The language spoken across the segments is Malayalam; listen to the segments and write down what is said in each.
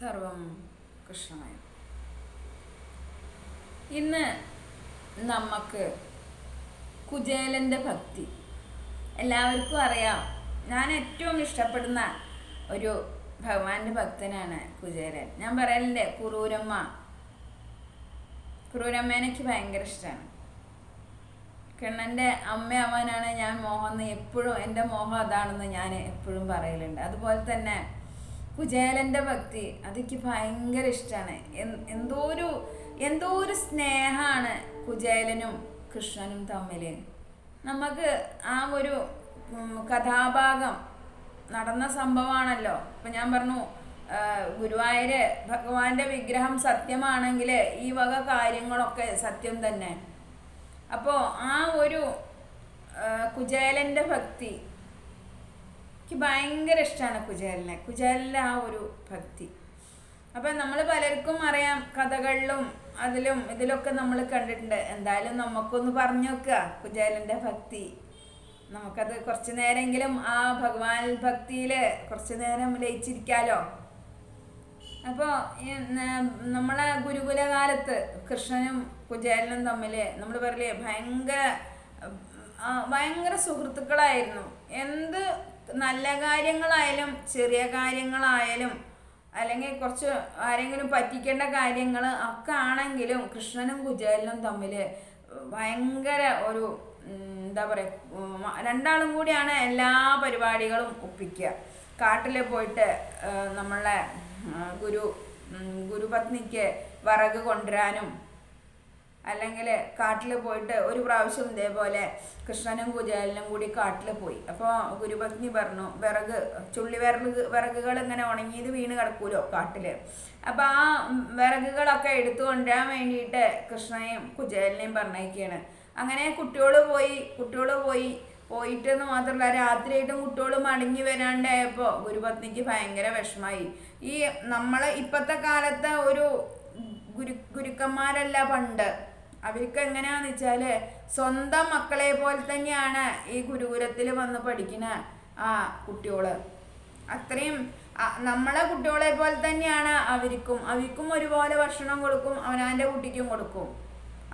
സർവം കൃഷ്ണമയം. ഇന്ന് നമുക്ക് കുചേലന്റെ ഭക്തി. എല്ലാവർക്കും അറിയാം. ഞാൻ ഏറ്റവും ഇഷ്ടപ്പെടുന്ന ഒരു ഭഗവാന്റെ ഭക്തനാണ് കുചേലൻ. ഞാൻ പറയലില്ലേ കുറൂരമ്മ. കുറൂരമ്മേനെ എനിക്ക് ഭയങ്കര ഇഷ്ടമാണ് കണ്ണന്റെ അമ്മയാവാനാണ് ഞാൻ മോഹം എപ്പോഴും എന്റെ മോഹം അതാണെന്ന് ഞാൻ എപ്പോഴും പറയലുണ്ട്. അതുപോലെ തന്നെ കുചേലന്റെ ഭക്തി അതെനിക്ക് ഭയങ്കര ഇഷ്ടമാണ് എന്തോ ഒരു എന്തോ ഒരു സ്നേഹമാണ് കുചേലനും കൃഷ്ണനും തമ്മിൽ നമുക്ക് ആ ഒരു കഥാഭാഗം നടന്ന സംഭവമാണല്ലോ ഇപ്പം ഞാൻ പറഞ്ഞു ഗുരുവായൂര് ഭഗവാന്റെ വിഗ്രഹം സത്യമാണെങ്കിൽ ഈ വക കാര്യങ്ങളൊക്കെ സത്യം തന്നെ. അപ്പോൾ ആ ഒരു കുചേലന്റെ ഭക്തി എനിക്ക് ഭയങ്കര ഇഷ്ടമാണ് കുചേലിനെ. കുചേലിന്റെ ആ ഒരു ഭക്തി. അപ്പം നമ്മൾ പലർക്കും അറിയാം കഥകളിലും അതിലും ഇതിലൊക്കെ നമ്മൾ കണ്ടിട്ടുണ്ട്. എന്തായാലും നമുക്കൊന്ന് പറഞ്ഞു നോക്കുക കുചേലിന്റെ ഭക്തി. നമുക്കത് കുറച്ച് നേരമെങ്കിലും ആ ഭഗവാൻ ഭക്തിയിൽ കുറച്ച് നേരം ലയിച്ചിരിക്കാലോ. അപ്പോൾ നമ്മളെ ഗുരുകുല കാലത്ത് കൃഷ്ണനും കുചേലനും തമ്മിൽ നമ്മൾ പറയില്ലേ ഭയങ്കര ഭയങ്കര സുഹൃത്തുക്കളായിരുന്നു. എന്ത് നല്ല കാര്യങ്ങളായാലും ചെറിയ കാര്യങ്ങളായാലും അല്ലെങ്കിൽ കുറച്ച് ആരെങ്കിലും പറ്റിക്കേണ്ട കാര്യങ്ങൾ ഒക്കെ ആണെങ്കിലും കൃഷ്ണനും കുചേലനും തമ്മിൽ ഭയങ്കര ഒരു എന്താ പറയുക രണ്ടാളും കൂടിയാണ് എല്ലാ പരിപാടികളും ഒപ്പിക്കുക. കാട്ടിൽ പോയിട്ട് നമ്മളെ ഗുരു ഗുരുപത്നിക്ക് വിറക് കൊണ്ടുവരാനും അല്ലെങ്കിൽ കാട്ടിൽ പോയിട്ട് ഒരു പ്രാവശ്യം ഇതേപോലെ കൃഷ്ണനും കുചേലനും കൂടി കാട്ടിൽ പോയി. അപ്പോൾ ഗുരുഭഗ്നി പറഞ്ഞു വിറക് ചുള്ളി വിറക് വിറകുകൾ ഇങ്ങനെ ഉണങ്ങിയത് വീണ് കിടക്കൂലോ കാട്ടിൽ അപ്പോൾ ആ വിറകുകളൊക്കെ എടുത്തു കൊണ്ടുവരാൻ വേണ്ടിയിട്ട് കൃഷ്ണനെയും കുചേലനെയും പറഞ്ഞേക്കാണ് അങ്ങനെ കുട്ടികൾ പോയി കുട്ടികൾ പോയി. പോയിട്ടെന്ന് മാത്രമല്ല രാത്രിയായിട്ടും കുട്ടികൾ മടങ്ങി വരാണ്ടായപ്പോൾ ഗുരുപത്നിക്ക് ഭയങ്കര വിഷമായി. ഈ നമ്മൾ ഇപ്പോഴത്തെ കാലത്തെ ഒരു ഗുരു ഗുരുക്കന്മാരല്ല പണ്ട്. അവർക്ക് എങ്ങനെയാന്ന് വെച്ചാൽ സ്വന്തം മക്കളെ പോലെ തന്നെയാണ് ഈ ഗുരുകുലത്തിൽ വന്ന് പഠിക്കുന്ന ആ കുട്ടികൾ. അത്രയും നമ്മളെ കുട്ടികളെ പോലെ തന്നെയാണ് അവർക്കും. അവർക്കും ഒരുപോലെ ഭക്ഷണം കൊടുക്കും അവനാന്റെ കുട്ടിക്കും കൊടുക്കും.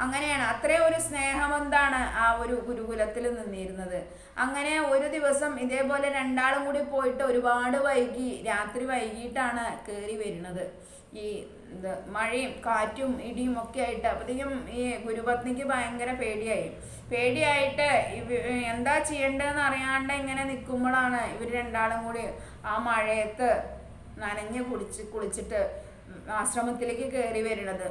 അങ്ങനെയാണ്. അത്രയും ഒരു സ്നേഹം എന്താണ് ആ ഒരു ഗുരുകുലത്തിൽ നിന്നിരുന്നത്. അങ്ങനെ ഒരു ദിവസം ഇതേപോലെ രണ്ടാളും കൂടി പോയിട്ട് ഒരുപാട് വൈകി രാത്രി വൈകിട്ടാണ് കയറി വരുന്നത്. ഈ ഇത് മഴയും കാറ്റും ഇടിയും ഒക്കെ ആയിട്ട് അപ്പോഴത്തേക്കും ഈ ഗുരുപത്നിക്ക് ഭയങ്കര പേടിയായി. പേടിയായിട്ട് എന്താ ചെയ്യേണ്ടതെന്ന് അറിയാണ്ട് ഇങ്ങനെ നിൽക്കുമ്പോഴാണ് ഇവർ രണ്ടാളും കൂടി ആ മഴയത്ത് നനഞ്ഞ് കുളിച്ച് കുളിച്ചിട്ട് ആശ്രമത്തിലേക്ക് കയറി വരുന്നത്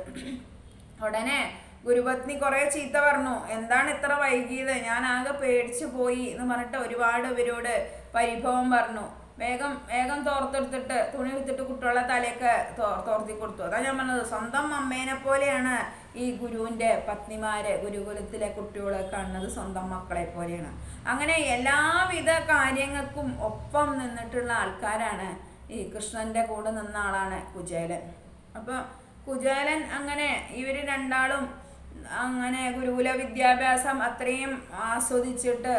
ഉടനെ ഗുരുപത്നി കുറേ ചീത്ത പറഞ്ഞു. എന്താണ് ഇത്ര വൈകിയത്? ഞാൻ ആകെ പേടിച്ചു പോയി എന്ന് പറഞ്ഞിട്ട് ഒരുപാട് ഇവരോട് പരിഭവം പറഞ്ഞു. വേഗം വേഗം തോർത്തെടുത്തിട്ട് തുണി എടുത്തിട്ട് കുട്ടികളെ തലയൊക്കെ തോർ തോർത്തി കൊടുത്തു. അതാണ് ഞാൻ പറഞ്ഞത് സ്വന്തം അമ്മേനെ പോലെയാണ് ഈ ഗുരുവിന്റെ പത്നിമാരെ ഗുരുകുലത്തിലെ കുട്ടികളെ കാണുന്നത് സ്വന്തം മക്കളെ പോലെയാണ്. അങ്ങനെ എല്ലാവിധ കാര്യങ്ങൾക്കും ഒപ്പം നിന്നിട്ടുള്ള ആൾക്കാരാണ് ഈ കൃഷ്ണന്റെ കൂടെ നിന്ന ആളാണ് കുചേലൻ. അപ്പോൾ കുചേലൻ അങ്ങനെ ഇവർ രണ്ടാളും അങ്ങനെ ഗുരുകുല വിദ്യാഭ്യാസം അത്രയും ആസ്വദിച്ചിട്ട്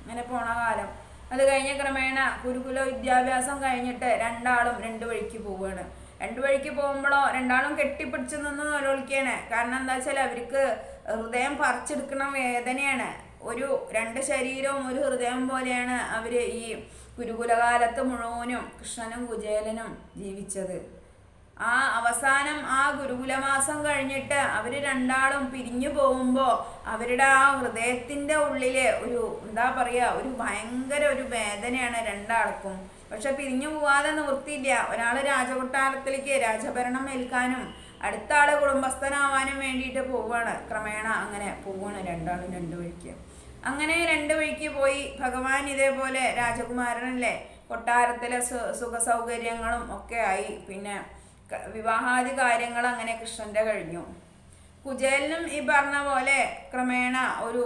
അങ്ങനെ പോണ കാലം. അത് കഴിഞ്ഞ ക്രമേണ ഗുരുകുല വിദ്യാഭ്യാസം കഴിഞ്ഞിട്ട് രണ്ടാളും രണ്ട് വഴിക്ക് പോവുകയാണ്. രണ്ട് വഴിക്ക് പോകുമ്പോഴോ രണ്ടാളും കെട്ടിപ്പിടിച്ച് നിന്ന് നിലവിളിക്കുകയാണ് കാരണം എന്താ വെച്ചാൽ അവർക്ക് ഹൃദയം പറിച്ചെടുക്കണ വേദനയാണ്. ഒരു രണ്ട് ശരീരവും ഒരു ഹൃദയം പോലെയാണ് അവർ ഈ ഗുരുകുലകാലത്ത് മുഴുവനും കൃഷ്ണനും കുചേലനും ജീവിച്ചത്. ആ അവസാനം ആ ഗുരുകുലമാസം കഴിഞ്ഞിട്ട് അവർ രണ്ടാളും പിരിഞ്ഞു പോകുമ്പോൾ അവരുടെ ആ ഹൃദയത്തിന്റെ ഉള്ളിലെ ഒരു എന്താ പറയുക ഒരു ഭയങ്കര ഒരു വേദനയാണ് രണ്ടാൾക്കും. പക്ഷെ പിരിഞ്ഞു പോവാതെ നിവൃത്തിയില്ല. ഒരാൾ രാജകൊട്ടാരത്തിലേക്ക് രാജഭരണം ഏൽക്കാനും അടുത്ത ആൾ കുടുംബസ്ഥനാവാനും വേണ്ടിയിട്ട് പോവുകയാണ് ക്രമേണ അങ്ങനെ പോവുകയാണ് രണ്ടാളും രണ്ടു വഴിക്ക്. അങ്ങനെ രണ്ടു വഴിക്ക് പോയി ഭഗവാൻ ഇതേപോലെ രാജകുമാരനല്ലേ കൊട്ടാരത്തിലെ സുഖ സൗകര്യങ്ങളും ഒക്കെ ആയി. പിന്നെ വിവാഹാദി കാര്യങ്ങൾ അങ്ങനെ കൃഷ്ണന്റെ കഴിഞ്ഞു. കുചേലനും ഈ പറഞ്ഞ പോലെ ക്രമേണ ഒരു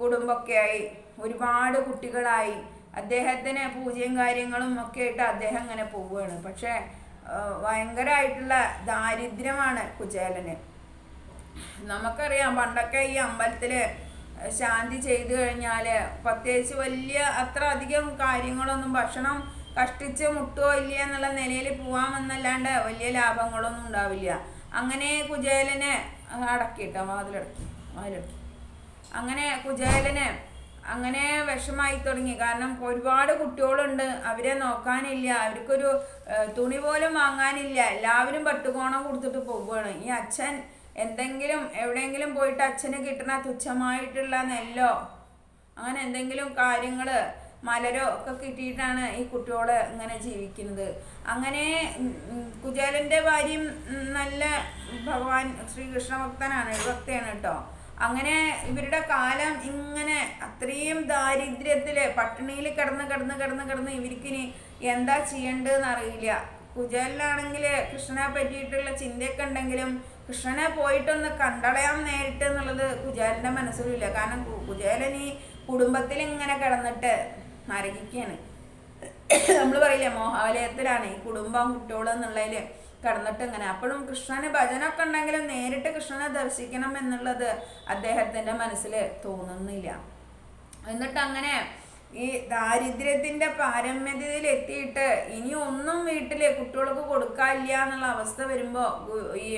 കുടുംബമൊക്കെയായി ഒരുപാട് കുട്ടികളായി. അദ്ദേഹത്തിന് പൂജയും കാര്യങ്ങളും ഒക്കെ ആയിട്ട് അദ്ദേഹം അങ്ങനെ പോവുകയാണ്. പക്ഷേ ഭയങ്കരമായിട്ടുള്ള ദാരിദ്ര്യമാണ് കുചേലന്. നമുക്കറിയാം പണ്ടൊക്കെ ഈ അമ്പലത്തിൽ ശാന്തി ചെയ്തു കഴിഞ്ഞാൽ പ്രത്യേകിച്ച് വലിയ അത്ര അധികം കാര്യങ്ങളൊന്നും ഭക്ഷണം കഷ്ടിച്ച് മുട്ടുകയോ ഇല്ല എന്നുള്ള നിലയിൽ പോവാമെന്നല്ലാണ്ട് വലിയ ലാഭങ്ങളൊന്നും ഉണ്ടാവില്ല. അങ്ങനെ കുജേലനെ അടക്കിട്ടോ വാതിലടക്കി വാതിലടക്കി അങ്ങനെ കുജേലനെ അങ്ങനെ വിഷമായി തുടങ്ങി. കാരണം ഒരുപാട് കുട്ടികളുണ്ട്. അവരെ നോക്കാനില്ല. അവർക്കൊരു തുണി പോലും വാങ്ങാനില്ല. എല്ലാവരും പട്ടുകോണം കൊടുത്തിട്ട് പോവുകയാണ്. ഈ അച്ഛൻ എന്തെങ്കിലും എവിടെയെങ്കിലും പോയിട്ട് അച്ഛന് കിട്ടുന്ന തുച്ഛമായിട്ടുള്ള നെല്ലോ അങ്ങനെ എന്തെങ്കിലും കാര്യങ്ങൾ മലരോ ഒക്കെ കിട്ടിയിട്ടാണ് ഈ കുട്ടിയോൾ ഇങ്ങനെ ജീവിക്കുന്നത്. അങ്ങനെ ഉം, ഭാര്യയും നല്ല ഭഗവാൻ ശ്രീകൃഷ്ണ ഭക്തനാണ് ഭക്തയാണ് കേട്ടോ. അങ്ങനെ ഇവരുടെ കാലം ഇങ്ങനെ അത്രയും ദാരിദ്ര്യത്തിൽ പട്ടിണിയിൽ കിടന്ന് കിടന്ന് കിടന്ന് കിടന്ന് ഇവർക്കിനി എന്താ ചെയ്യേണ്ടതെന്ന് അറിയില്ല. കുചേലനാണെങ്കിൽ കൃഷ്ണനെ പറ്റിയിട്ടുള്ള ചിന്തയൊക്കെ ഉണ്ടെങ്കിലും കൃഷ്ണനെ പോയിട്ടൊന്ന് കണ്ടടയാൻ നേരിട്ട് എന്നുള്ളത് കുചേലിന്റെ മനസ്സിലില്ല കാരണം കുചേലൻ ഈ കുടുംബത്തിൽ ഇങ്ങനെ കിടന്നിട്ട് നരകിക്കാണ്. നമ്മൾ പറയില്ലേ മോഹാലയത്തിലാണ് കുടുംബം കുട്ടികളും എന്നുള്ളതിൽ കടന്നിട്ട് ഇങ്ങനെ. അപ്പോഴും കൃഷ്ണന് ഭജനൊക്കെ ഉണ്ടെങ്കിലും നേരിട്ട് കൃഷ്ണനെ ദർശിക്കണം എന്നുള്ളത് അദ്ദേഹത്തിന്റെ മനസ്സിൽ തോന്നുന്നില്ല. എന്നിട്ട് അങ്ങനെ ഈ ദാരിദ്ര്യത്തിന്റെ പാരമ്യതയിൽ എത്തിയിട്ട് ഇനി ഒന്നും വീട്ടിൽ കുട്ടികൾക്ക് കൊടുക്കാനില്ല എന്നുള്ള അവസ്ഥ വരുമ്പോ ഈ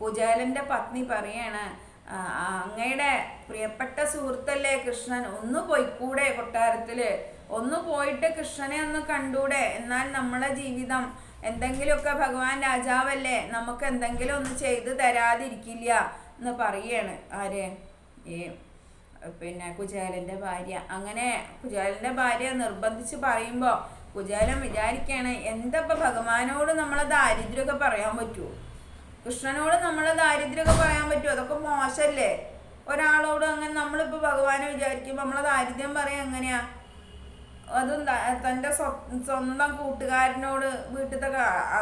കുജാലന്റെ പത്നി പറയാണ് "ആ, അങ്ങയുടെ പ്രിയപ്പെട്ട സുഹൃത്തല്ലേ കൃഷ്ണൻ? ഒന്ന് പോയിക്കൂടെ കൊട്ടാരത്തിൽ. ഒന്ന് പോയിട്ട് കൃഷ്ണനെ ഒന്ന് കണ്ടൂടെ. എന്നാൽ നമ്മളെ ജീവിതം എന്തെങ്കിലുമൊക്കെ ഭഗവാൻ രാജാവല്ലേ? നമുക്ക് എന്തെങ്കിലും ഒന്ന് ചെയ്ത് തരാതിരിക്കില്ല എന്ന് പറയാണ്. ആര്? ഈ പിന്നെ കുചേലന്റെ ഭാര്യ. അങ്ങനെ കുചേലന്റെ ഭാര്യ നിർബന്ധിച്ച് പറയുമ്പോൾ കുചേലൻ വിചാരിക്കുകയാണ് എന്താ ഭഗവാനോട് നമ്മളെ ദാരിദ്ര്യമൊക്കെ പറയാൻ പറ്റുമോ കൃഷ്ണനോട് നമ്മളെ ദാരിദ്ര്യമൊക്കെ പറയാൻ പറ്റുമോ അതൊക്കെ മോശമല്ലേ ഒരാളോട് അങ്ങനെ നമ്മളിപ്പോൾ ഭഗവാനെ വിചാരിക്കുമ്പോൾ നമ്മളെ ദാരിദ്ര്യം പറയാം എങ്ങനെയാ? അതും തന്റെ സ്വന്തം കൂട്ടുകാരനോട് വീട്ടിലത്തെ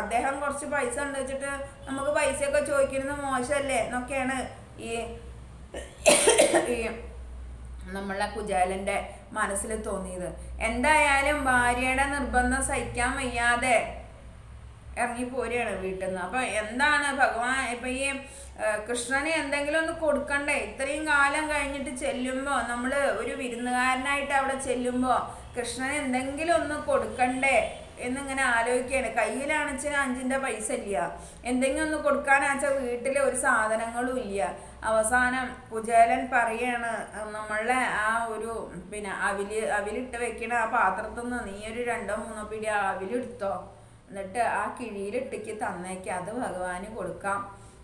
അദ്ദേഹം കുറച്ച് പൈസ ഉണ്ട് വെച്ചിട്ട് നമുക്ക് പൈസയൊക്കെ ചോദിക്കുന്നത് മോശമല്ലേ എന്നൊക്കെയാണ് ഈ ഈ നമ്മളെ കുചേലന്റെ മനസ്സിൽ തോന്നിയത്. എന്തായാലും ഭാര്യയുടെ നിർബന്ധം സഹിക്കാൻ വയ്യാതെ ഇറങ്ങി പോരുകയാണ് വീട്ടിൽ നിന്ന്. അപ്പൊ എന്താണ് ഭഗവാൻ ഇപ്പൊ ഈ കൃഷ്ണന് എന്തെങ്കിലും ഒന്ന് കൊടുക്കണ്ടേ? ഇത്രയും കാലം കഴിഞ്ഞിട്ട് ചെല്ലുമ്പോ നമ്മൾ ഒരു വിരുന്നുകാരനായിട്ട് അവിടെ ചെല്ലുമ്പോ കൃഷ്ണന് എന്തെങ്കിലും ഒന്ന് കൊടുക്കണ്ടേ എന്നിങ്ങനെ ആലോചിക്കുകയാണ്. കയ്യിലാണെച്ചാൽ അഞ്ചിന്റെ പൈസ ഇല്ല. എന്തെങ്കിലും ഒന്ന് കൊടുക്കാനാച്ചാൽ വീട്ടിൽ ഒരു സാധനങ്ങളും ഇല്ല. അവസാനം കുചേലൻ പറയാണ് നമ്മളെ ആ ഒരു പിന്നെ അവിൽ അവിലിട്ട് വെക്കണ ആ പാത്രത്തിൽ നിന്ന് നീ ഒരു രണ്ടോ മൂന്നോ പിടി അവിലെടുത്തോ. എന്നിട്ട് ആ കിഴിയിലിട്ടേക്ക് തന്നേക്ക്. അത് ഭഗവാന് കൊടുക്കാം.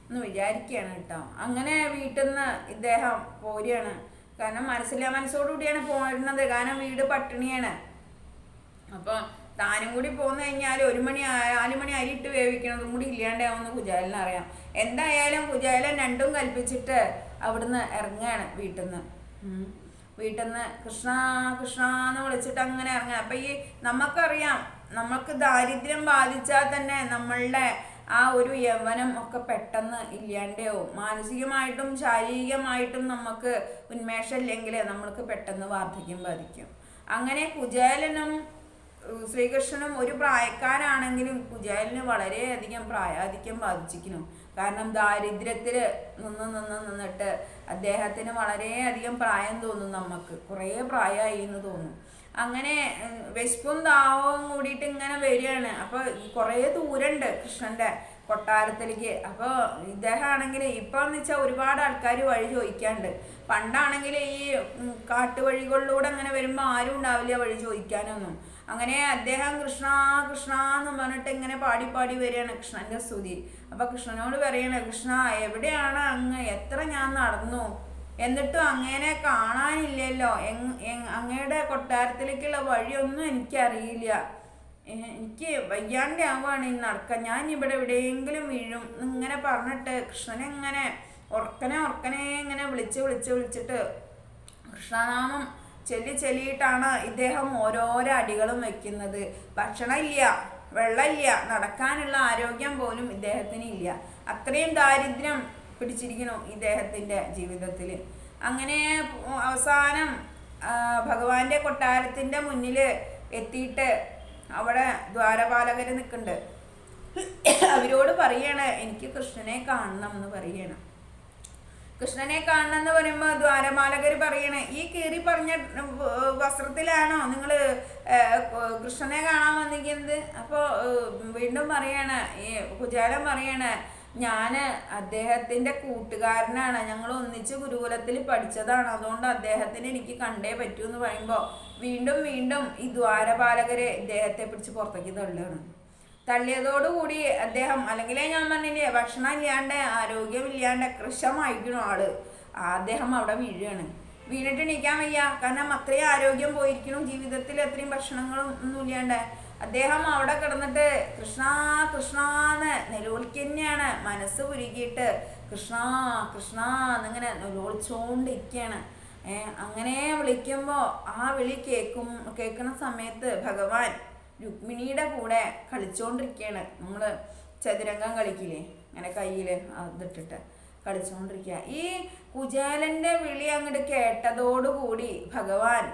എന്ന് വിചാരിക്കുകയാണ് കേട്ടോ. അങ്ങനെ വീട്ടിൽ നിന്ന് ഇദ്ദേഹം പോരുകയാണ്. കാരണം മനസ്സില്ല മനസ്സോടുകൂടിയാണ് പോരുന്നത്. കാരണം വീട് പട്ടിണിയാണ്. അപ്പൊ താനും കൂടി പോന്നു കഴിഞ്ഞാൽ ഒരു മണി നാല് മണി അരിയിട്ട് വേവിക്കണതും കൂടി ഇല്ലാണ്ടാവുമെന്ന് കുജാലിന് അറിയാം. എന്തായാലും കുജാലൻ രണ്ടും കൽപ്പിച്ചിട്ട് അവിടുന്ന് ഇറങ്ങുകയാണ് വീട്ടിൽ നിന്ന് വീട്ടിൽ നിന്ന് കൃഷ്ണ കൃഷ്ണ എന്ന് വിളിച്ചിട്ട് അങ്ങനെ ഇറങ്ങുക അപ്പൊ ഈ നമുക്കറിയാം നമുക്ക് ദാരിദ്ര്യം ബാധിച്ചാൽ തന്നെ നമ്മളുടെ ആ ഒരു യൗവനം ഒക്കെ പെട്ടെന്ന് ഇല്ലാണ്ടാവും മാനസികമായിട്ടും ശാരീരികമായിട്ടും നമുക്ക് ഉന്മേഷം ഇല്ലെങ്കിൽ നമ്മൾക്ക് പെട്ടെന്ന് വാർദ്ധക്യം ബാധിക്കും. അങ്ങനെ കുചേലനും ശ്രീകൃഷ്ണനും ഒരു പ്രായക്കാരാണെങ്കിലും കുചേലന് വളരെയധികം പ്രായാധിക്യം ബാധിച്ചിരിക്കുന്നു. കാരണം ദാരിദ്ര്യത്തിൽ നിന്ന് നിന്ന് നിന്നിട്ട് അദ്ദേഹത്തിന് വളരെയധികം പ്രായം തോന്നും നമുക്ക്. കുറേ പ്രായമായി എന്ന് തോന്നും. അങ്ങനെ വിശപ്പും ദാഹവും കൂടിയിട്ട് ഇങ്ങനെ വരികയാണ്. അപ്പോൾ കുറേ ദൂരമുണ്ട് കൃഷ്ണന്റെ കൊട്ടാരത്തിലേക്ക്. അപ്പോൾ ഇദ്ദേഹം ആണെങ്കിൽ ഇപ്പം എന്ന് വെച്ചാൽ ഒരുപാട് ആൾക്കാർ വഴി ചോദിക്കാണ്ട്. പണ്ടാണെങ്കിൽ ഈ കാട്ടുവഴികളിലൂടെ അങ്ങനെ വരുമ്പോൾ ആരും ഉണ്ടാവില്ല വഴി ചോദിക്കാനൊന്നും. അങ്ങനെ അദ്ദേഹം കൃഷ്ണ കൃഷ്ണ എന്ന് പറഞ്ഞിട്ട് ഇങ്ങനെ പാടി പാടി വരികയാണ് കൃഷ്ണന്റെ സ്തുതി. അപ്പോൾ കൃഷ്ണനോട് പറയണേ കൃഷ്ണ എവിടെയാണ് അങ്ങ്? എത്ര ഞാൻ നടന്നു? എന്നിട്ടും അങ്ങനെ കാണാനില്ലല്ലോ. അങ്ങയുടെ കൊട്ടാരത്തിലേക്കുള്ള വഴിയൊന്നും എനിക്കറിയില്ല. എനിക്ക് വയ്യാണ്ട് ആവുകയാണ് ഈ നടക്കുക ഞാൻ ഇവിടെ എവിടെയെങ്കിലും വീഴും. ഇങ്ങനെ പറഞ്ഞിട്ട് കൃഷ്ണനെ ഇങ്ങനെ ഉറക്കനെ ഉറക്കനെ ഇങ്ങനെ വിളിച്ച് വിളിച്ച് വിളിച്ചിട്ട് കൃഷ്ണനാമം ചെല്ലി ചെല്ലിയിട്ടാണ് ഇദ്ദേഹം ഓരോരോ അടികളും വെക്കുന്നത്. ഭക്ഷണം ഇല്ല വെള്ളമില്ല നടക്കാനുള്ള ആരോഗ്യം പോലും ഇദ്ദേഹത്തിന് ഇല്ല. അത്രയും ദാരിദ്ര്യം പിടിച്ചിരിക്കുന്നു ഇദ്ദേഹത്തിന്റെ ജീവിതത്തിൽ. അങ്ങനെ അവസാനം ഭഗവാന്റെ കൊട്ടാരത്തിന്റെ മുന്നിൽ എത്തിയിട്ട് അവിടെ ദ്വാരപാലകർ നിൽക്കുന്നുണ്ട്. അവരോട് പറയാണ് എനിക്ക് കൃഷ്ണനെ കാണണം എന്ന് പറയണം. കൃഷ്ണനെ കാണണം എന്ന് പറയുമ്പോൾ ദ്വാരപാലകർ പറയണേ ഈ കീറി പറഞ്ഞ വസ്ത്രത്തിലാണോ നിങ്ങൾ കൃഷ്ണനെ കാണാൻ വന്നിരിക്കുന്നത്? അപ്പോൾ വീണ്ടും പറയാണ് ഈ കുചാരം പറയാണ് ഞാൻ അദ്ദേഹത്തിന്റെ കൂട്ടുകാരനാണ്. ഞങ്ങൾ ഒന്നിച്ച് ഗുരുകുലത്തിൽ പഠിച്ചതാണ്. അതുകൊണ്ട് അദ്ദേഹത്തിന് എനിക്ക് കണ്ടേ പറ്റൂ എന്ന് പറയുമ്പോൾ വീണ്ടും വീണ്ടും ഈ ദ്വാരപാലകരെ ഇദ്ദേഹത്തെ പിടിച്ച് പുറത്തേക്ക് തള്ളുകയാണ്. തള്ളിയതോടുകൂടി അദ്ദേഹം അല്ലെങ്കിൽ ഞാൻ പറഞ്ഞില്ലേ ഭക്ഷണം ഇല്ലാണ്ട് ആരോഗ്യമില്ലാണ്ട് കൃശമായിരിക്കണം ആൾ. അദ്ദേഹം അവിടെ വീഴുകയാണ്. വീണിട്ട് എണീക്കാൻ വയ്യ. കാരണം അത്രയും ആരോഗ്യം പോയിരിക്കണം. ജീവിതത്തിൽ അത്രയും ഭക്ഷണങ്ങളും ഒന്നും ഇല്ലാണ്ട് അദ്ദേഹം അവിടെ കിടന്നിട്ട് കൃഷ്ണ കൃഷ്ണ എന്ന് നിലോളിക്കന്നെയാണ് മനസ്സ് ഉരുകിയിട്ട് കൃഷ്ണ കൃഷ്ണ എന്നിങ്ങനെ നിലോളിച്ചുകൊണ്ടിരിക്കുകയാണ് അങ്ങനെ വിളിക്കുമ്പോൾ ആ വിളി കേൾക്കും കേൾക്കുന്ന സമയത്ത് ഭഗവാൻ രുക്മിണിയുടെ കൂടെ കളിച്ചുകൊണ്ടിരിക്കുകയാണ് നമ്മൾ ചതുരംഗം കളിക്കില്ലേ അങ്ങനെ കയ്യിൽ അതിട്ടിട്ട് കളിച്ചുകൊണ്ടിരിക്കുക ഈ കുചേലന്റെ വിളി അങ്ങോട്ട് കേട്ടതോടുകൂടി ഭഗവാൻ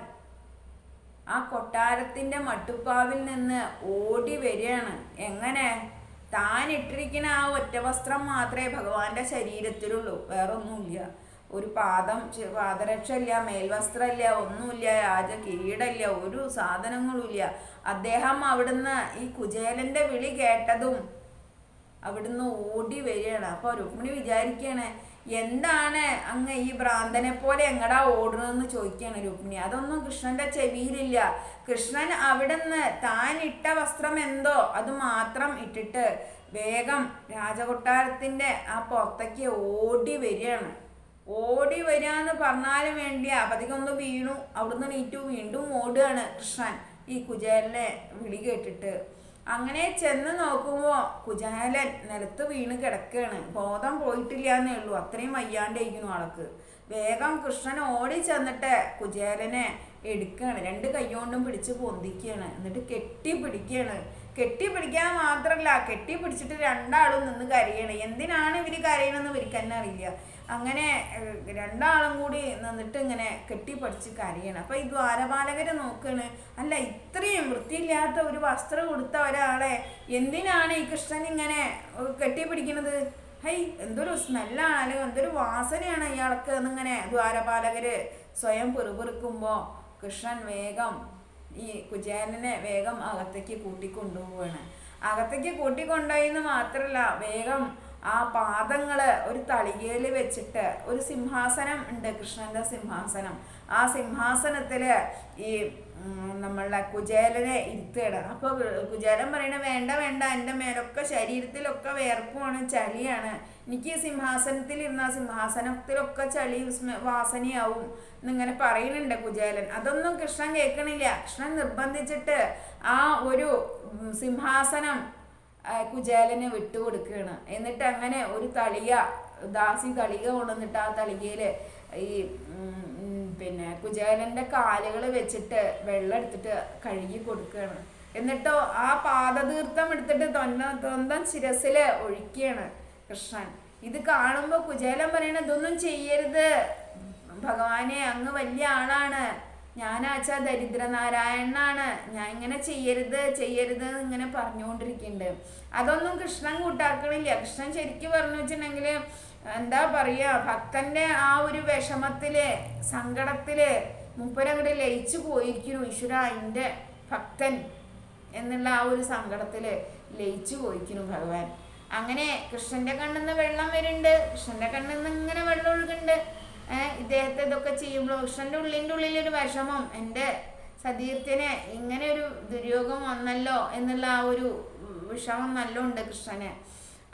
ആ കൊട്ടാരത്തിന്റെ മട്ടുപ്പാവിൽ നിന്ന് ഓടി വരികയാണ്. എങ്ങനെ? താൻ ഇട്ടിരിക്കുന്ന ആ ഒറ്റ വസ്ത്രം മാത്രമേ ഭഗവാന്റെ ശരീരത്തിലുള്ളൂ. വേറൊന്നുമില്ല. ഒരു പാദം പാദരക്ഷ ഇല്ല മേൽവസ്ത്രമില്ല ഒന്നുമില്ല രാജ കിരീടമില്ല ഒരു സാധനങ്ങളുമില്ല. അദ്ദേഹം അവിടുന്ന് ഈ കുചേലന്റെ വിളി കേട്ടതും അവിടുന്ന് ഓടി വരികയാണ്. അപ്പോൾ രുക്മിണി വിചാരിക്കുകയാണ് എന്താണ് അങ്ങ് ഈ ഭ്രാന്തനെ പോലെ എങ്ങടാ ഓടണമെന്ന് ചോദിക്കുകയാണ് രുക്മിണി. അതൊന്നും കൃഷ്ണന്റെ ചെവിയിലില്ല. കൃഷ്ണൻ അവിടുന്ന് താൻ ഇട്ട വസ്ത്രം എന്തോ അത് മാത്രം ഇട്ടിട്ട് വേഗം രാജകൊട്ടാരത്തിന്റെ ആ പുറത്തേക്ക് ഓടി വരികയാണ്. ഓടി വരിക പറഞ്ഞാലും വേണ്ടി അപതികൊന്ന് വീണു. അവിടുന്ന് നീറ്റു വീണ്ടും ഓടുകയാണ് കൃഷ്ണൻ ഈ കുചേലിനെ വിളി കേട്ടിട്ട്. അങ്ങനെ ചെന്ന് നോക്കുമ്പോൾ കുജാലൻ നിലത്ത് വീണ് കിടക്കുകയാണ് ബോധം പോയിട്ടില്ല എന്നേ ഉള്ളൂ. അത്രയും വയ്യാണ്ടിരിക്കുന്നു ആൾക്ക്. വേഗം കൃഷ്ണൻ ഓടി ചെന്നിട്ട് കുജേലനെ എടുക്കുകയാണ് രണ്ട് കൈകൊണ്ടും പിടിച്ച് പൊന്തിക്കുകയാണ് എന്നിട്ട് കെട്ടി പിടിക്കുകയാണ് കെട്ടി പിടിക്കാൻ മാത്രമല്ല കെട്ടി പിടിച്ചിട്ട് രണ്ടാളും നിന്ന് കരയണം. എന്തിനാണ് ഇവർ കരയണമെന്ന് ഇവർക്ക് തന്നെ അറിയില്ല. അങ്ങനെ രണ്ടാളും കൂടി നിന്നിട്ട് ഇങ്ങനെ കെട്ടിപ്പടിച്ച് കരയണം. അപ്പോൾ ഈ ദ്വാരപാലകരെ നോക്കുകയാണ് അല്ല ഇത്രയും വൃത്തിയില്ലാത്ത ഒരു വസ്ത്രം കൊടുത്ത ഒരാളെ എന്തിനാണ് ഈ കൃഷ്ണൻ ഇങ്ങനെ കെട്ടിപ്പിടിക്കുന്നത് ഹൈ എന്തൊരു സ്മെല്ലാണ് അല്ലെങ്കിൽ എന്തൊരു വാസനയാണ് ഇയാൾക്ക് എന്നിങ്ങനെ ദ്വാരപാലകര് സ്വയം പെറുപെറുക്കുമ്പോൾ കൃഷ്ണൻ വേഗം ഈ കുചേലനെ വേഗം അകത്തേക്ക് കൂട്ടിക്കൊണ്ടുപോവാണ്. അകത്തേക്ക് കൂട്ടിക്കൊണ്ടുപോയി എന്ന് മാത്രമല്ല വേഗം ആ പാദങ്ങൾ ഒരു തളികയിൽ വെച്ചിട്ട് ഒരു സിംഹാസനം ഉണ്ട് കൃഷ്ണന്റെ സിംഹാസനം. ആ സിംഹാസനത്തിൽ ഈ നമ്മളുടെ കുചേലനെ ഇരുത്തുകയാണ്. അപ്പോൾ കുചേലൻ പറയണ വേണ്ട വേണ്ട എന്റെ മേലൊക്കെ ശരീരത്തിലൊക്കെ വേർപ്പുമാണ് ചളിയാണ്. എനിക്ക് സിംഹാസനത്തിൽ ഇരുന്ന സിംഹാസനത്തിലൊക്കെ ചളി വാസനയാവും. എന്നിങ്ങനെ പറയുന്നുണ്ട് കുചേലൻ. അതൊന്നും കൃഷ്ണൻ കേൾക്കണില്ല. കൃഷ്ണൻ നിർബന്ധിച്ചിട്ട് ആ ഒരു സിംഹാസനം കുചേലന് വിട്ടുകൊടുക്കുകയാണ്. എന്നിട്ട് അങ്ങനെ ഒരു തളിക ദാസി തളിക കൊണ്ടുവന്നിട്ട് ആ തളികയിൽ ഈ പിന്നെ കുചേലന്റെ കാലുകൾ വെച്ചിട്ട് വെള്ളം എടുത്തിട്ട് കഴുകി കൊടുക്കുകയാണ്. എന്നിട്ടോ ആ പാദതീർത്ഥം എടുത്തിട്ട് തൊന്ന സ്വന്തം ശിരസിൽ ഒഴിക്കുകയാണ് കൃഷ്ണൻ. ഇത് കാണുമ്പോൾ കുചേലൻ പറയണ ഇതൊന്നും ചെയ്യരുത്. ഭഗവാനെ അങ്ങ് വലിയ ആളാണ്. ഞാനാച്ച ദരിദ്രനാരായണനാണ്. ഞാൻ ഇങ്ങനെ ചെയ്യരുത് ചെയ്യരുത് ഇങ്ങനെ പറഞ്ഞുകൊണ്ടിരിക്കുന്നുണ്ട് അതൊന്നും കൃഷ്ണൻ കൂട്ടാക്കണില്ല. കൃഷ്ണൻ ശരിക്കും പറഞ്ഞു വെച്ചിട്ടുണ്ടെങ്കിൽ എന്താ പറയുക ഭക്തന്റെ ആ ഒരു വിഷമത്തിൽ സങ്കടത്തിൽ മുപ്പരങ്ങട് ലയിച്ചു പോയിരിക്കുന്നു. ഈശ്വര എന്റെ ഭക്തൻ എന്നുള്ള ആ ഒരു സങ്കടത്തിൽ ലയിച്ചു പോയിക്കുന്നു ഭഗവാൻ. അങ്ങനെ കൃഷ്ണന്റെ കണ്ണിൽ നിന്ന് വെള്ളം വരുന്നുണ്ട്. കൃഷ്ണന്റെ കണ്ണിൽ നിന്ന് ഇങ്ങനെ വെള്ളം ഒഴുകുന്നുണ്ട്. ഇദ്ദേഹത്തെ ഇതൊക്കെ ചെയ്യുമ്പോൾ കൃഷ്ണന്റെ ഉള്ളിൽ ഒരു വിഷമം. എന്റെ സതീർത്ഥന് ഇങ്ങനെ ഒരു ദുര്യോഗം വന്നല്ലോ എന്നുള്ള ആ ഒരു വിഷമം നല്ല ഉണ്ട് കൃഷ്ണന്.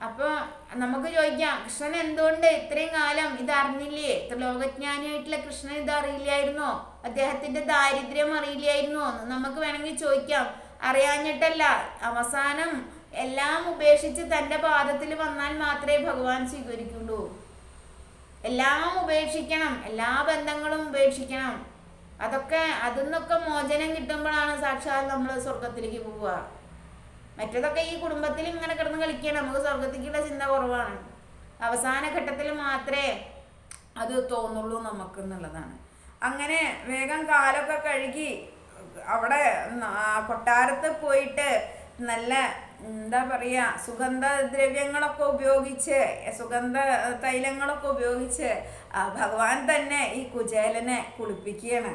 അപ്പോൾ നമുക്ക് ചോദിക്കാം കൃഷ്ണൻ എന്തുകൊണ്ട് ഇത്രയും കാലം ഇത് അറിഞ്ഞില്ലേ ലോകജ്ഞാനിയായിട്ടുള്ള കൃഷ്ണൻ ഇത് അറിയില്ലായിരുന്നോ അദ്ദേഹത്തിന്റെ ദാരിദ്ര്യം അറിയില്ലായിരുന്നോ? എന്ന് നമുക്ക് വേണമെങ്കിൽ ചോദിക്കാം. അറിയാഞ്ഞിട്ടല്ല അവസാനം എല്ലാം ഉപേക്ഷിച്ച് തന്റെ പാദത്തിൽ വന്നാൽ മാത്രമേ ഭഗവാൻ സ്വീകരിക്കുള്ളൂ. എല്ലാം ഉപേക്ഷിക്കണം എല്ലാ ബന്ധങ്ങളും ഉപേക്ഷിക്കണം. അതൊക്കെ അതിന്നൊക്കെ മോചനം കിട്ടുമ്പോഴാണ് സാക്ഷാൽ നമ്മൾ സ്വർഗത്തിലേക്ക് പോവുക. മറ്റതൊക്കെ ഈ കുടുംബത്തിൽ ഇങ്ങനെ കിടന്ന് കളിക്കുകയാണ്. നമുക്ക് സ്വർഗത്തിലേക്കുള്ള ചിന്ത കുറവാണ്. അവസാന ഘട്ടത്തിൽ മാത്രമേ അത് തോന്നുള്ളൂ നമുക്ക് എന്നുള്ളതാണ്. അങ്ങനെ വേഗം കാലൊക്കെ കഴുകി അവിടെ കൊട്ടാരത്ത് പോയിട്ട് നല്ല എന്താ പറയുക സുഗന്ധദ്രവ്യങ്ങളൊക്കെ ഉപയോഗിച്ച് സുഗന്ധ തൈലങ്ങളൊക്കെ ഉപയോഗിച്ച് ഭഗവാൻ തന്നെ ഈ കുചേലനെ കുളിപ്പിക്കുകയാണ്.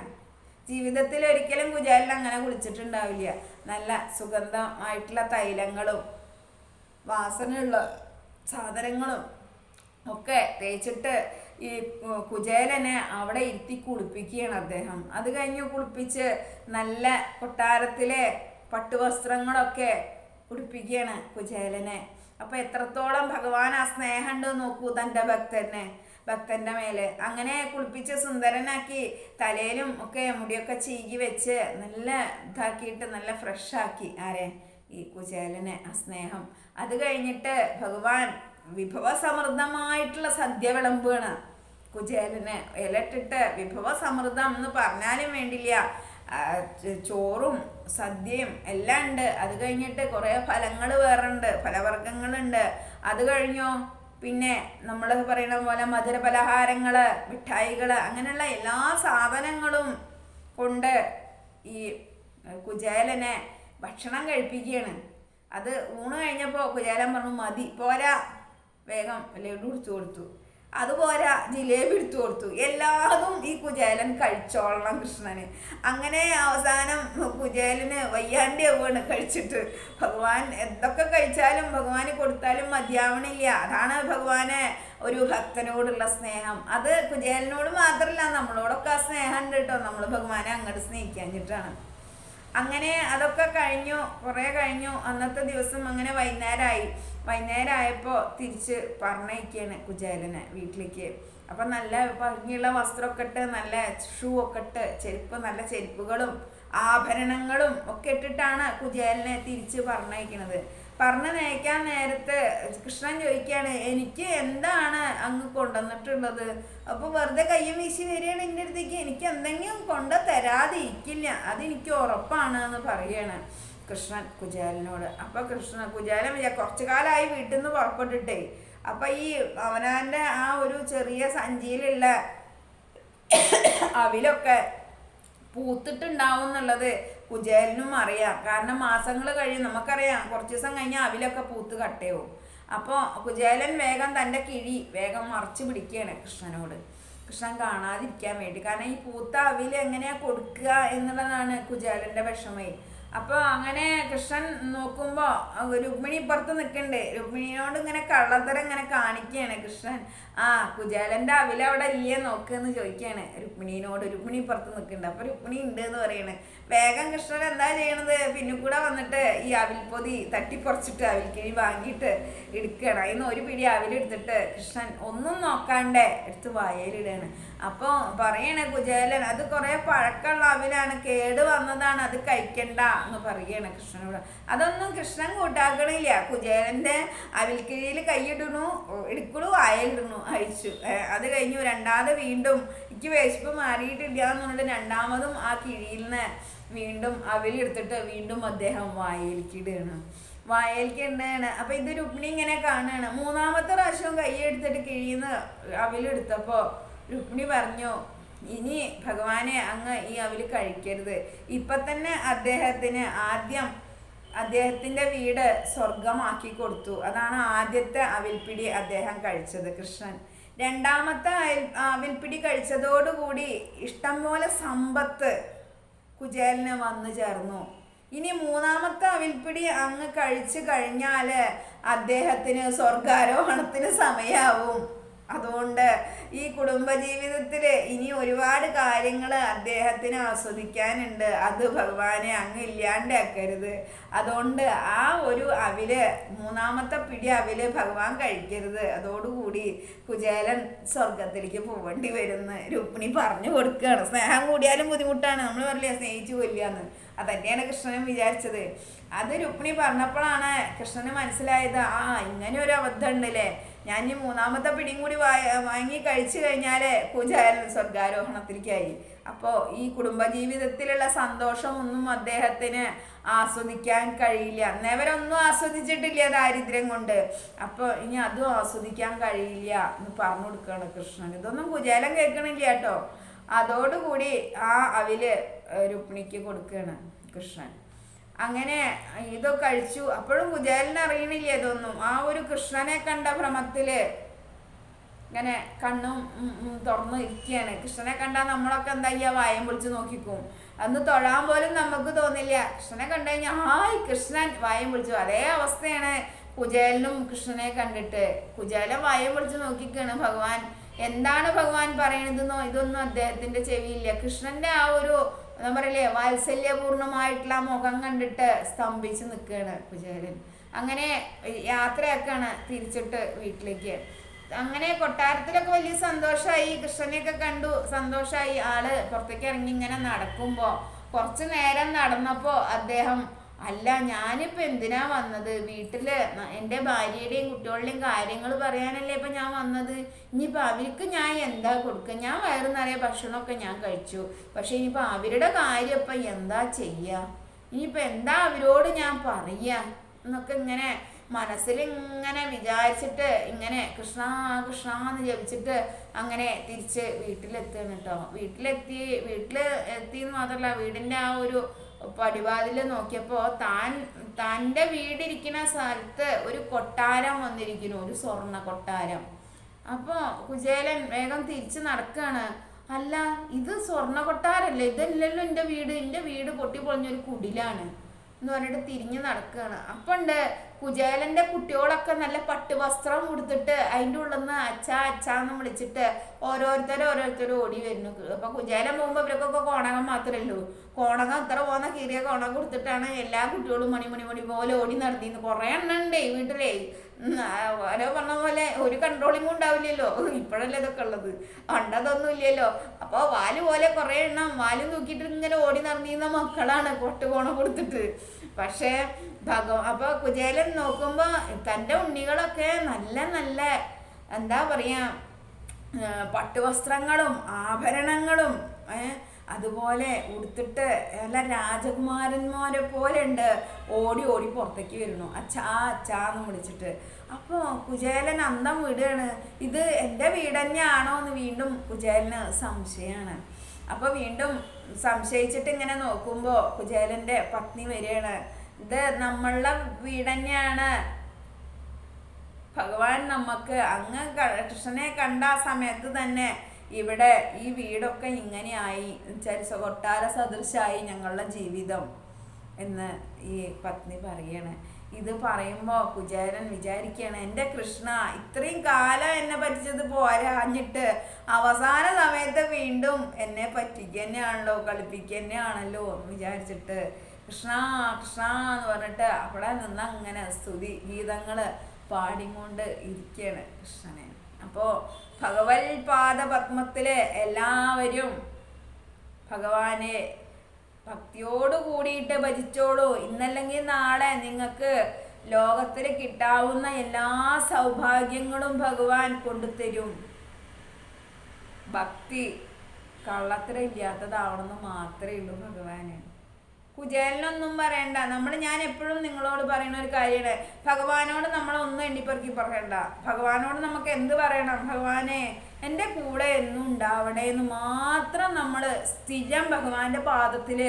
ജീവിതത്തിൽ ഒരിക്കലും കുചേലൻ അങ്ങനെ കുളിച്ചിട്ടുണ്ടാവില്ല. നല്ല സുഗന്ധമായിട്ടുള്ള തൈലങ്ങളും വാസനയുള്ള സാധനങ്ങളും ഒക്കെ തേച്ചിട്ട് ഈ കുചേലനെ അവിടെ ഇരുത്തി കുളിപ്പിക്കുകയാണ് അദ്ദേഹം. അത് കഴിഞ്ഞ് കുളിപ്പിച്ച് നല്ല കൊട്ടാരത്തിലെ പട്ടുവസ്ത്രങ്ങളൊക്കെ ഉടുപ്പിക്കുകയാണ് കുചേലനെ. അപ്പൊ എത്രത്തോളം ഭഗവാൻ ആ സ്നേഹമുണ്ട് നോക്കൂ തന്റെ ഭക്തനെ ഭക്തന്റെ മേലെ. അങ്ങനെ കുളിപ്പിച്ച് സുന്ദരനാക്കി തലയിലും ഒക്കെ മുടിയൊക്കെ ചീകി വെച്ച് നല്ല ഇതാക്കിയിട്ട് നല്ല ഫ്രഷാക്കി ആരെ ഈ കുചേലനെ ആ സ്നേഹം. അത് കഴിഞ്ഞിട്ട് ഭഗവാൻ വിഭവസമൃദ്ധമായിട്ടുള്ള സദ്യ വിളമ്പുകയാണ് കുചേലനെ. ഇലട്ടിട്ട് വിഭവസമൃദ്ധം എന്ന് പറഞ്ഞാലും വേണ്ടില്ല. ചോറും സദ്യയും എല്ലാം ഉണ്ട്. അത് കഴിഞ്ഞിട്ട് കുറേ ഫലങ്ങൾ വേറുണ്ട്. ഫലവർഗങ്ങളുണ്ട് അത് കഴിഞ്ഞോ? പിന്നെ നമ്മൾ പറയുന്ന പോലെ മധുര പലഹാരങ്ങൾ മിഠായികൾ അങ്ങനെയുള്ള എല്ലാ സാധനങ്ങളും കൊണ്ട് ഈ കുചേലനെ ഭക്ഷണം കഴിപ്പിക്കുകയാണ് അത് ഊണ് കഴിഞ്ഞപ്പോൾ കുചേലൻ പറഞ്ഞു മതി പോരാ. വേഗം ലഡു കൊടുത്തു കൊടുത്തു. അതുപോരാ ജിലേബി എടുത്തു കൊടുത്തു. എല്ലാതും ഈ കുചേലൻ കഴിച്ചോളണം കൃഷ്ണന്. അങ്ങനെ അവസാനം കുചേലന് വയ്യാണ്ടി ആവുകയാണ് കഴിച്ചിട്ട്. ഭഗവാൻ എന്തൊക്കെ കഴിച്ചാലും ഭഗവാന് കൊടുത്താലും മതിയാവണില്ല. അതാണ് ഭഗവാനെ ഒരു ഭക്തനോടുള്ള സ്നേഹം. അത് കുചേലനോട് മാത്രമല്ല നമ്മളോടൊക്കെ ആ സ്നേഹം ഉണ്ട് കേട്ടോ. നമ്മൾ ഭഗവാനെ അങ്ങോട്ട് സ്നേഹിക്കാഞ്ഞിട്ടാണ് അങ്ങനെ അതൊക്കെ കഴിഞ്ഞു കുറേ കഴിഞ്ഞു. അന്നത്തെ ദിവസം അങ്ങനെ വൈകുന്നേരമായി വൈകുന്നേരം ആയപ്പോൾ തിരിച്ച് പറഞ്ഞയക്കാണ് കുചേലനെ വീട്ടിലേക്ക്. അപ്പം നല്ല ഭംഗിയുള്ള വസ്ത്രമൊക്കെ ഇട്ട് നല്ല ഷൂ ഒക്കെ ഇട്ട് ചെരുപ്പ് നല്ല ചെരുപ്പുകളും ആഭരണങ്ങളും ഒക്കെ ഇട്ടിട്ടാണ് കുചേലനെ തിരിച്ച് പറഞ്ഞയക്കുന്നത് പറഞ്ഞു നയിക്കാൻ നേരത്ത് കൃഷ്ണൻ ചോദിക്കുകയാണ് എനിക്ക് എന്താണ് അങ്ങ് കൊണ്ടുവന്നിട്ടുള്ളത്? അപ്പോൾ വെറുതെ കയ്യും വീശി വരികയാണ് എന്റെ അടുത്തേക്ക്. എനിക്ക് എന്തെങ്കിലും കൊണ്ട് തരാതെ ഇരിക്കില്ല അതെനിക്ക് ഉറപ്പാണ് എന്ന് പറയുകയാണ് കൃഷ്ണൻ കുജാലിനോട് അപ്പോൾ കൃഷ്ണൻ കുചേലൻ കുറച്ചു കാലമായി വീട്ടിൽ നിന്ന് പുറപ്പെട്ടിട്ടേ. അപ്പം ഈ അവനാന്റെ ആ ഒരു ചെറിയ സഞ്ചിയിലുള്ള അവിലൊക്കെ പൂത്തിട്ടുണ്ടാവും എന്നുള്ളത് അറിയാം. കാരണം മാസങ്ങൾ കഴിയും. നമുക്കറിയാം. കുറച്ച് ദിവസം കഴിഞ്ഞാൽ അവിലൊക്കെ പൂത്ത് കട്ടയാവും അപ്പോൾ കുചേലൻ വേഗം തന്റെ കിഴി വേഗം മറച്ചു പിടിക്കുകയാണ് കൃഷ്ണനോട്. കൃഷ്ണൻ കാണാതിരിക്കാൻ വേണ്ടി. കാരണം ഈ പൂത്ത അവിൽ എങ്ങനെയാ കൊടുക്കുക എന്നുള്ളതാണ് കുചേലന്റെ വിഷമേ. അപ്പോൾ അങ്ങനെ കൃഷ്ണൻ നോക്കുമ്പോൾ രുക്മിണി പുറത്ത് നിൽക്കണ്ടേ രുക്മിണിയോട് ഇങ്ങനെ കള്ളത്തരം ഇങ്ങനെ കാണിക്കുകയാണ് കൃഷ്ണൻ. ആ കുചേലന്റെ അവില അവിടെ ഇല്ലേ നോക്കുന്ന് ചോദിക്കുകയാണ് രുക്മിണിയോട് രുക്മിണി പുറത്ത് നിൽക്കുന്നുണ്ട് അപ്പോൾ രുക്മിണി ഉണ്ട് എന്ന് പറയണ്. വേഗം കൃഷ്ണൻ എന്താ ചെയ്യണത്? പിന്നെ കൂടെ വന്നിട്ട് ഈ അവിൽപ്പൊതി തട്ടിപ്പറിച്ചിട്ട് അവിൽക്കിഴി വാങ്ങിയിട്ട് എടുക്കുകയാണ് അതിന് ഒരു പിടി അവിലെടുത്തിട്ട് കൃഷ്ണൻ ഒന്നും നോക്കാണ്ട് എടുത്ത് വായയിലിടുകയാണ് അപ്പോൾ പറയണേ കുജേലൻ അത് കുറേ പഴക്കമുള്ള അവിലാണ് കേട് വന്നതാണ് അത് കഴിക്കണ്ട എന്ന് പറയണേ കൃഷ്ണനോട്. അതൊന്നും കൃഷ്ണൻ കൂട്ടാക്കണില്ല. കുചേലന്റെ അവിൽക്കിഴിയിൽ കൈയിടണു എടുക്കണു വായലിടണു അഴിച്ചു. ഏ, അത് കഴിഞ്ഞു രണ്ടാമത് വീണ്ടും എനിക്ക് വിശപ്പ് മാറിയിട്ടില്ല എന്നുള്ളത് രണ്ടാമതും ആ കിഴിയിൽ നിന്ന് വീണ്ടും അവിലെടുത്തിട്ട് വീണ്ടും അദ്ദേഹം വായലിക്കിടുകയാണ് വായയിലേക്ക് ഇടുകയാണ് അപ്പൊ ഇത് രുക്മിണി ഇങ്ങനെ കാണുകയാണ്. മൂന്നാമത്തെ പ്രാവശ്യം കൈ കിഴിയുന്ന അവിലെടുത്തപ്പോൾ രുക്മിണി പറഞ്ഞു ഇനി ഭഗവാനെ അങ്ങ് ഈ അവിൽ കഴിക്കരുത്. ഇപ്പൊ തന്നെ അദ്ദേഹത്തിന് ആദ്യം അദ്ദേഹത്തിന്റെ വീട് സ്വർഗമാക്കി കൊടുത്തു. അതാണ് ആദ്യത്തെ അവിൽപ്പിടി അദ്ദേഹം കഴിച്ചത് കൃഷ്ണൻ. രണ്ടാമത്തെ അവിൽപ്പിടി കഴിച്ചതോടുകൂടി ഇഷ്ടം പോലെ സമ്പത്ത് കുചേലന് വന്നു ചേർന്നു. ഇനി മൂന്നാമത്തെ അവിൽപ്പിടി അങ്ങ് കഴിച്ചു കഴിഞ്ഞാൽ അദ്ദേഹത്തിന് സ്വർഗാരോഹണത്തിന് സമയാവും. അതുകൊണ്ട് ഈ കുടുംബജീവിതത്തിൽ ഇനി ഒരുപാട് കാര്യങ്ങൾ അദ്ദേഹത്തിന് ആസ്വദിക്കാനുണ്ട്. അത് ഭഗവാനെ അങ്ങ് ഇല്ലാണ്ടാക്കരുത്. അതുകൊണ്ട് ആ ഒരു അവിൽ മൂന്നാമത്തെ പിടി അവിൽ ഭഗവാൻ കഴിക്കരുത്. അതോടുകൂടി കുചേലൻ സ്വർഗത്തിലേക്ക് പോവേണ്ടി വരുന്ന രുക്മിണി പറഞ്ഞു കൊടുക്കുകയാണ് സ്നേഹം കൂടിയാലും ബുദ്ധിമുട്ടാണ്. നമ്മൾ പറയില്ലേ സ്നേഹിച്ചു കൊല്ലാന്ന് തന്നെയാണ് കൃഷ്ണനും വിചാരിച്ചത്. അത് രുക്മിണി പറഞ്ഞപ്പോഴാണ് കൃഷ്ണന് മനസ്സിലായത് ആ ഇങ്ങനെ ഒരു അബദ്ധം ഉണ്ടല്ലേ? ഞാൻ ഈ മൂന്നാമത്തെ പിടിയും കൂടി വാങ്ങി കഴിച്ചു കഴിഞ്ഞാൽ കുചേലൻ സ്വർഗാരോഹണത്തിലേക്കായി. അപ്പോൾ ഈ കുടുംബജീവിതത്തിലുള്ള സന്തോഷമൊന്നും അദ്ദേഹത്തിന് ആസ്വദിക്കാൻ കഴിയില്ല. അന്നേവരൊന്നും ആസ്വദിച്ചിട്ടില്ല ദാരിദ്ര്യം കൊണ്ട്. അപ്പോൾ ഇനി അതും ആസ്വദിക്കാൻ കഴിയില്ല എന്ന് പറഞ്ഞു കൊടുക്കുകയാണ് കൃഷ്ണൻ. ഇതൊന്നും കുചേലൻ കേൾക്കണില്ല കേട്ടോ. അതോടുകൂടി ആ അവിൽ രുക്മിണിക്ക് കൊടുക്കുകയാണ് കൃഷ്ണൻ. അങ്ങനെ ഇതൊക്കെ കഴിച്ചു. അപ്പോഴും കുചേലന് അറിയണില്ല ഇതൊന്നും? ആ ഒരു കൃഷ്ണനെ കണ്ട ഭ്രമത്തിൽ ഇങ്ങനെ കണ്ണും തുറന്നു ഇരിക്കുകയാണ്. കൃഷ്ണനെ കണ്ടാൽ നമ്മളൊക്കെ എന്താ ചെയ്യാ വായം പൊളിച്ച് നോക്കിക്കും. അന്ന് തൊഴാൻ പോലും നമുക്ക് തോന്നില്ല. കൃഷ്ണനെ കണ്ടു കഴിഞ്ഞാൽ ഹായ് കൃഷ്ണൻ! വായം പൊളിച്ചു. അതേ അവസ്ഥയാണ് കുചേലനും കൃഷ്ണനെ കണ്ടിട്ട്. കുചേലൻ വായം പൊളിച്ച് നോക്കിക്കാണ് ഭഗവാൻ. എന്താണ് ഭഗവാൻ പറയണതെന്നോ? ഇതൊന്നും അദ്ദേഹത്തിന്റെ ചെവിയില്ല. കൃഷ്ണന്റെ ആ ഒരു എന്താ പറയില്ലേ വാത്സല്യപൂർണമായിട്ടുള്ള മുഖം കണ്ടിട്ട് സ്തംഭിച്ച് നിൽക്കുകയാണ് കുചേലൻ. അങ്ങനെ യാത്രയാക്കാണ് തിരിച്ചിട്ട് വീട്ടിലേക്ക്. അങ്ങനെ കൊട്ടാരത്തിലൊക്കെ വലിയ സന്തോഷമായി കൃഷ്ണനെയൊക്കെ കണ്ടു സന്തോഷമായി ആൾ പുറത്തേക്ക് ഇറങ്ങി ഇങ്ങനെ നടക്കുമ്പോ കുറച്ചു നേരം നടന്നപ്പോ അദ്ദേഹം അല്ല ഞാനിപ്പോ എന്തിനാ വന്നത്? വീട്ടിൽ ന- എന്റെ ഭാര്യയുടെയും കുട്ടികളുടെയും കാര്യങ്ങൾ പറയാനല്ലേ ഇപ്പൊ ഞാൻ വന്നത്. ഇനിയിപ്പോൾ അവർക്ക് ഞാൻ എന്താ കൊടുക്കുക ഞാൻ വയറു നിറയെ ഭക്ഷണമൊക്കെ ഞാൻ കഴിച്ചു. പക്ഷെ ഇനിയിപ്പോൾ അവരുടെ കാര്യം ഇപ്പൊ എന്താ ചെയ്യുക ഇനിയിപ്പോൾ എന്താ അവരോട് ഞാൻ പറയുക എന്നൊക്കെ ഇങ്ങനെ മനസ്സിൽ ഇങ്ങനെ വിചാരിച്ചിട്ട് ഇങ്ങനെ കൃഷ്ണ കൃഷ്ണ എന്ന് ജപിച്ചിട്ട് അങ്ങനെ തിരിച്ച് വീട്ടിലെത്തുകയാണ് കേട്ടോ വീട്ടിലെത്തി വീട്ടിൽ എത്തി എന്ന് മാത്രമല്ല വീടിന്റെ ആ ഒരു പടിവാതിൽ നോക്കിയപ്പോൾ താൻ തന്റെ വീടിരിക്കുന്ന സ്ഥലത്ത് ഒരു കൊട്ടാരം വന്നിരിക്കുന്നു ഒരു സ്വർണ കൊട്ടാരം. അപ്പോൾ കുചേലൻ വേഗം തിരിച്ച് നടക്കുകയാണ് അല്ല ഇത് സ്വർണ കൊട്ടാരല്ലേ? ഇതല്ലല്ലോ എന്റെ വീട്. എന്റെ വീട് പൊട്ടി പൊളിഞ്ഞൊരു കുടിലാണ്. എന്ന് പറഞ്ഞിട്ട് തിരിഞ്ഞ് നടക്കുകയാണ് അപ്പണ്ട് കുചേലന്റെ കുട്ടികളൊക്കെ നല്ല പട്ടുവസ്ത്രം ഉടുത്തിട്ട് അതിന്റെ ഉള്ളിൽ നിന്ന് അച്ഛ അച്ഛാന്ന് വിളിച്ചിട്ട് ഓരോരുത്തരും ഓരോരുത്തരും ഓടി വരുന്നു. അപ്പൊ കുചേലൻ പോകുമ്പോ ഇവർക്കൊക്കെ കോണകം മാത്രമല്ലോ കോണകം ഇത്ര പോകുന്ന കീറിയ കോണകം കൊടുത്തിട്ടാണ് എല്ലാ കുട്ടികളും മണി മണി മണി പോലെ ഓടി നടത്തിന്ന് കുറേ എണ്ണം ഉണ്ടേ വീട്ടിലേ? ഉം, ഓരോ പറഞ്ഞ പോലെ ഒരു കൺട്രോളിങ്ങും ഉണ്ടാവില്ലല്ലോ. ഇപ്പോഴല്ലേ ഇതൊക്കെ ഉള്ളത്? പണ്ടതൊന്നും ഇല്ലല്ലോ. അപ്പോൾ വാൽ പോലെ കുറേ എണ്ണം വാൽ തൂക്കിയിട്ട് ഇങ്ങനെ ഓടി നടന്നിരുന്ന മക്കളാണ് കൊട്ടുകോണം കൊടുത്തിട്ട്. പക്ഷേ ഭഗവ അപ്പോൾ കുചേലൻ നോക്കുമ്പോൾ തന്റെ ഉണ്ണികളൊക്കെ നല്ല നല്ല എന്താ പറയാ പട്ടുവസ്ത്രങ്ങളും ആഭരണങ്ങളും അതുപോലെ ഉടുത്തിട്ട് നല്ല രാജകുമാരന്മാരെ പോലെ ഉണ്ട്. ഓടി ഓടി പുറത്തേക്ക് വരുന്നു. അച്ഛാ അച്ഛാ എന്ന് വിളിച്ചിട്ട്. അപ്പോൾ കുചേലൻ അന്തം വിടുകയാണ് ഇത് എന്റെ വീട് തന്നെയാണോ എന്ന് വീണ്ടും കുചേലന് സംശയമാണ്. അപ്പോൾ വീണ്ടും സംശയിച്ചിട്ട് ഇങ്ങനെ നോക്കുമ്പോൾ കുചേലന്റെ പത്നി വരികയാണ്. ഇത് നമ്മളുടെ വീട് തന്നെയാണ്. ഭഗവാൻ നമുക്ക് അങ്ങ് കൃഷ്ണനെ കണ്ട ആ സമയത്ത് തന്നെ ഇവിടെ ഈ വീടൊക്കെ ഇങ്ങനെയായി. ചരിച്ച കൊട്ടാര സദൃശായി ഞങ്ങളുടെ ജീവിതം എന്ന് ഈ പത്നി പറയണ്. ഇത് പറയുമ്പോൾ കുചേരൻ വിചാരിക്കുകയാണ് എന്റെ കൃഷ്ണ ഇത്രയും കാലം എന്നെ പറ്റിച്ചത് പോരാഞ്ഞിട്ട് അവസാന സമയത്ത് വീണ്ടും എന്നെ കളിപ്പിക്കുക തന്നെയാണല്ലോ എന്ന് വിചാരിച്ചിട്ട് കൃഷ്ണ കൃഷ്ണ എന്ന് പറഞ്ഞിട്ട് അവിടെ നിന്ന് അങ്ങനെ സ്തുതി ഗീതങ്ങൾ പാടിക്കൊണ്ട് ഇരിക്കുകയാണ് കൃഷ്ണനെ. അപ്പോൾ ഭഗവത് പാദപത്മത്തിലെ എല്ലാവരും ഭഗവാനെ ഭക്തിയോട് കൂടിയിട്ട് ഭജിച്ചോളൂ. ഇന്നല്ലെങ്കിൽ നാളെ നിങ്ങൾക്ക് ലോകത്തിൽ കിട്ടാവുന്ന എല്ലാ സൗഭാഗ്യങ്ങളും ഭഗവാൻ കൊണ്ടുതരും. ഭക്തി കള്ളത്തരം ഇല്ലാത്തതാവണമെന്ന് മാത്രമേ ഉള്ളൂ ഭഗവാന്. കുചേലനൊന്നും പറയണ്ട. നമ്മൾ ഞാൻ എപ്പോഴും നിങ്ങളോട് പറയുന്ന ഒരു കാര്യമാണ്. ഭഗവാനോട് നമ്മൾ ഒന്നും എണ്ണിപ്പെറുക്കി പറയണ്ട. ഭഗവാനോട് നമുക്ക് എന്ത് പറയണം? ഭഗവാനെ എന്റെ കൂടെ എന്നും ഉണ്ടാവണേ എന്ന് മാത്രം നമ്മൾ സ്ഥിരം ഭഗവാന്റെ പാദത്തിൽ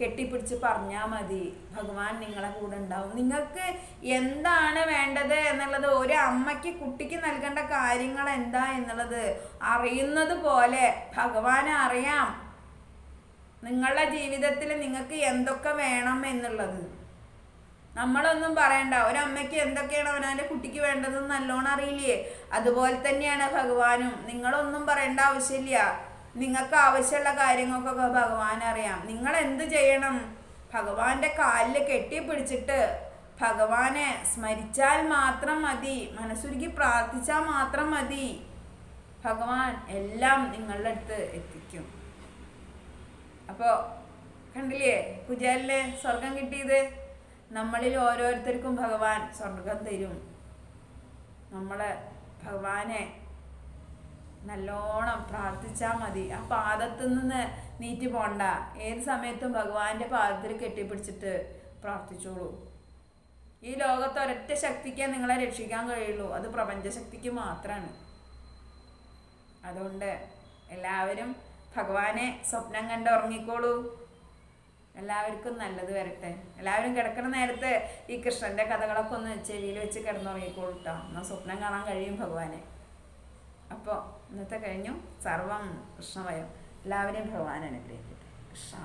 കെട്ടിപ്പിടിച്ച് പറഞ്ഞാൽ മതി. ഭഗവാൻ നിങ്ങളെ കൂടെ ഉണ്ടാവും. നിങ്ങൾക്ക് എന്താണ് വേണ്ടത് എന്നുള്ളത് ഒരു അമ്മയ്ക്ക് കുട്ടിക്ക് നൽകേണ്ട കാര്യങ്ങൾ എന്താ എന്നുള്ളത് അറിയുന്നത് പോലെ ഭഗവാനെ അറിയാം. നിങ്ങളുടെ ജീവിതത്തിൽ നിങ്ങൾക്ക് എന്തൊക്കെ വേണം എന്നുള്ളത്. നമ്മളൊന്നും പറയണ്ട. ഒരമ്മയ്ക്ക് എന്തൊക്കെയാണ് അവനവന്റെ കുട്ടിക്ക് വേണ്ടതെന്ന് നല്ലോണം അറിയില്ലേ? അതുപോലെ തന്നെയാണ് ഭഗവാനും. നിങ്ങളൊന്നും പറയേണ്ട ആവശ്യമില്ല. നിങ്ങൾക്ക് ആവശ്യമുള്ള കാര്യങ്ങൾക്കൊക്കെ ഭഗവാൻ അറിയാം. നിങ്ങൾ എന്ത് ചെയ്യണം? ഭഗവാന്റെ കാലിൽ കെട്ടിപ്പിടിച്ചിട്ട് ഭഗവാനെ സ്മരിച്ചാൽ മാത്രം മതി. മനസ്സുരുക്കി പ്രാർത്ഥിച്ചാൽ മാത്രം മതി. ഭഗവാൻ എല്ലാം നിങ്ങളുടെ അടുത്ത് എത്തിക്കും. അപ്പോൾ കണ്ടില്ലേ കുചേലിന് സ്വർഗം കിട്ടിയത്? നമ്മളിൽ ഓരോരുത്തർക്കും ഭഗവാൻ സ്വർഗം തരും. നമ്മളെ ഭഗവാനെ നല്ലോണം പ്രാർത്ഥിച്ചാൽ മതി. ആ പാദത്തിൽ നിന്ന് നീറ്റ് പോണ്ട. ഏത് സമയത്തും ഭഗവാന്റെ പാദത്തിൽ കെട്ടിപ്പിടിച്ചിട്ട് പ്രാർത്ഥിച്ചോളൂ. ഈ ലോകത്ത് ഒരൊറ്റ ശക്തിക്കേ നിങ്ങളെ രക്ഷിക്കാൻ കഴിയുള്ളൂ. അത് പ്രപഞ്ചശക്തിക്ക് മാത്രമാണ് അതുകൊണ്ട് എല്ലാവരും ഭഗവാനെ സ്വപ്നം കണ്ട് ഉറങ്ങിക്കോളൂ. എല്ലാവർക്കും നല്ലത് വരട്ടെ. എല്ലാവരും കിടക്കുന്ന നേരത്ത് ഈ കൃഷ്ണന്റെ കഥകളൊക്കെ ഒന്ന് ചെവിയിൽ വെച്ച് കിടന്നുറങ്ങിക്കോളൂ കേട്ടോ എന്നാൽ സ്വപ്നം കാണാൻ കഴിയും ഭഗവാനെ. അപ്പോൾ ഇന്നത്തെ കഴിഞ്ഞു. സർവം കൃഷ്ണമയം എല്ലാവരെയും ഭഗവാൻ അനുഗ്രഹിക്കട്ടെ. കൃഷ്ണ.